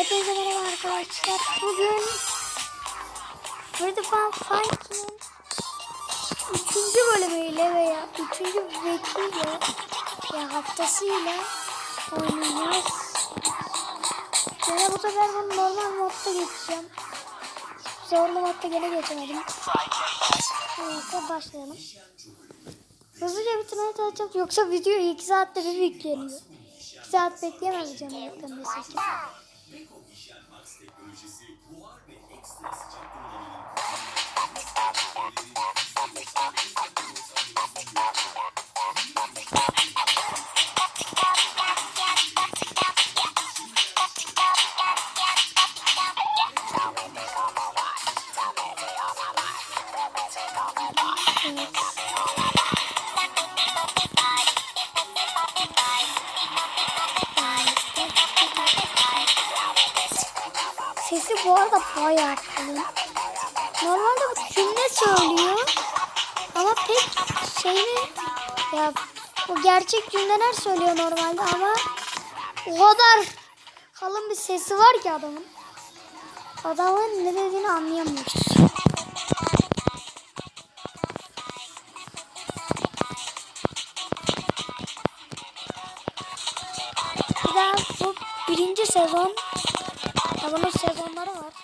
Hepinize merhaba arkadaşlar. Bugün Freddy Fan Fight'ın 3. bölümüyle veya 3. vekiyle ya haftasıyla oynayacağız. Yine bu sefer bunu normal modda geçeceğim. Zorlu modda gene geçemedim. Neyse başlayalım. Hızlıca bitirmeye çalışacağım yoksa video 2 saatte bir yükleniyor. 2 saat bekleyemez canım yüklenmesi için. Bu arada bayağı kalın. Normalde bu cümle söylüyor. Ama pek şeyini ya bu gerçek cümleler söylüyor normalde ama o kadar kalın bir sesi var ki adamın. Adamın ne dediğini anlayamıyoruz. Bir daha bu birinci sezon. Ya bunun sezonları var.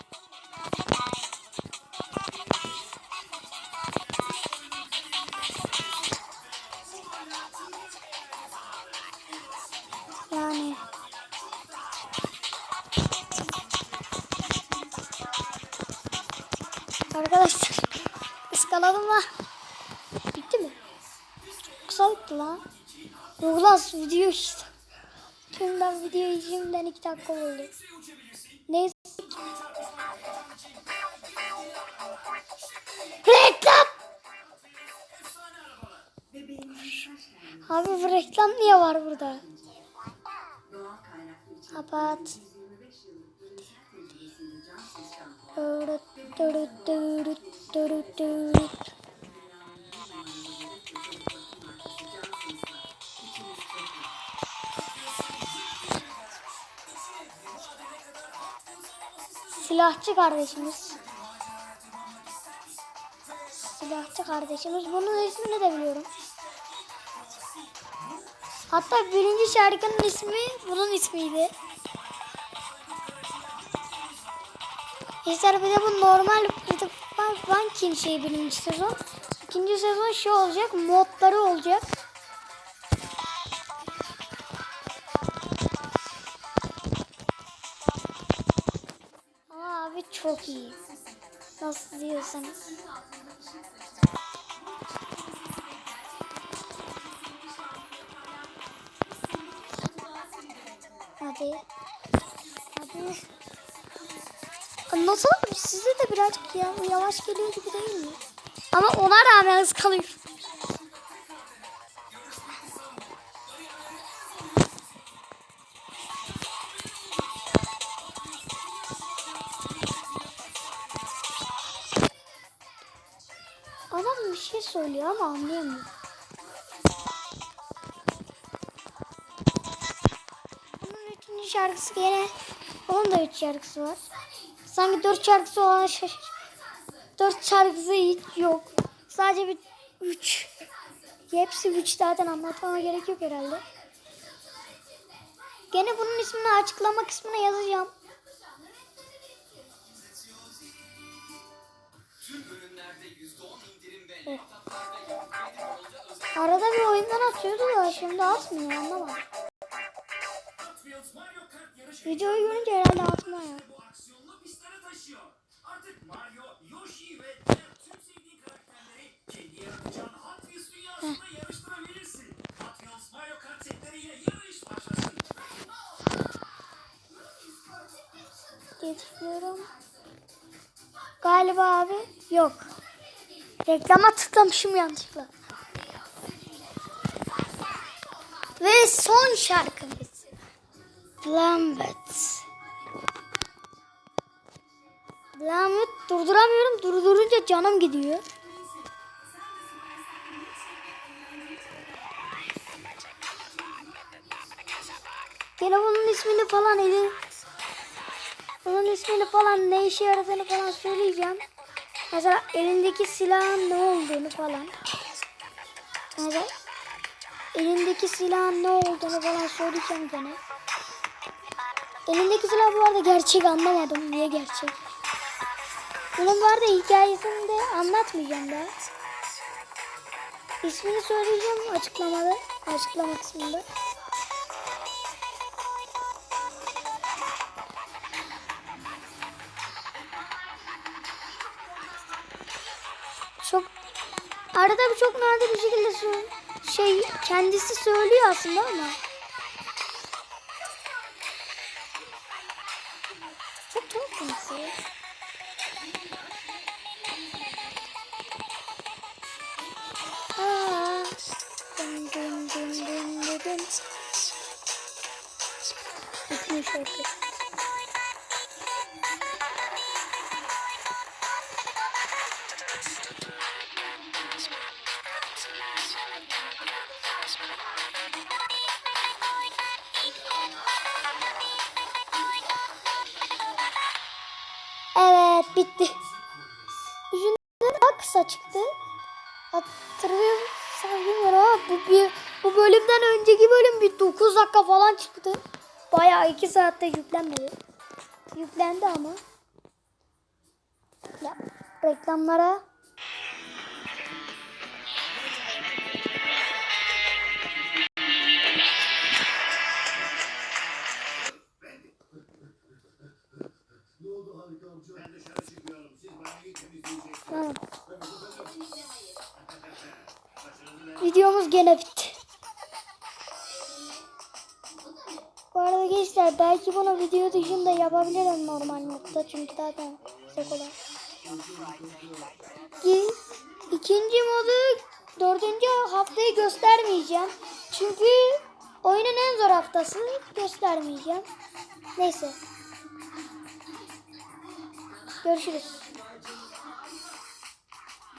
Yani Arkadaşlar ıskaladım lan. Bitti mi? Kısa bitti lan. Ulan video işte. Tümden video şimdiden iki dakika oldu. Abi bu reklam niye var burada? Kapat. Silahçı kardeşimiz. Silahçı kardeşimiz. Bunun ismini de biliyorum. Hatta birinci şarkının ismi bunun ismiydi. İşte bir de bu normal bir Bankin şey birinci sezon. İkinci sezon şey olacak. Modları olacak. Ama abi çok iyi. Nasıl diyorsanız. Hadi. Hadi. Nasıl? Size de birazcık ya, yavaş geliyor gibi değil mi? Ama ona rağmen hız kalıyor. Adam bir şey söylüyor ama anlayamıyorum. Şarkısı gene onun da üç şarkısı var. Sanki dört şarkısı olan şaşır. Dört şarkısı hiç yok. Sadece bir üç. Hepsi üç zaten anlatmama gerek yok herhalde. Gene bunun ismini açıklama kısmına yazacağım. Arada bir oyundan atıyordu da şimdi atmıyor anlamadım. Videoyu görünce herhalde atma ya. bu aksiyonlu pistlere taşıyor. Artık Mario, Yoshi ve diğer tüm sevdiğin karakterleri kendi yaratacağın Hot Wheels dünyasında yarıştırabilirsin. Hot Wheels Mario Kart setleriyle yarış başlasın. Getiriyorum. Galiba abi yok. Reklama tıklamışım yanlışlıkla. Ve son şarkımız. Lambert. Lambert durduramıyorum. Durdurunca canım gidiyor. Gene bunun ismini falan edin. Onun ismini falan ne işe yaradığını falan söyleyeceğim. Mesela elindeki silahın ne olduğunu falan. Mesela elindeki silahın ne olduğunu falan söyleyeceğim gene. Elindeki silah bu arada gerçek anlamadım. Niye gerçek? Bunun var da hikayesini de anlatmayacağım daha. İsmini söyleyeceğim açıklamada. Açıklama kısmında. Çok arada bir çok nadir bir şekilde şey kendisi söylüyor aslında ama so confused. Bitti. Yüzünden daha kısa çıktı. Hatırlıyorsan bilmiyorum ama bu, bir, bu bölümden önceki bölüm bir 9 dakika falan çıktı. Bayağı 2 saatte yüklenmedi. Yüklendi ama. Ya, reklamlara Videomuz gene bitti. Bu arada gençler belki bunu video dışında yapabilirim normal modda çünkü zaten. Ki ikinci modu dördüncü haftayı göstermeyeceğim. Çünkü oyunun en zor haftası göstermeyeceğim. Neyse. Görüşürüz.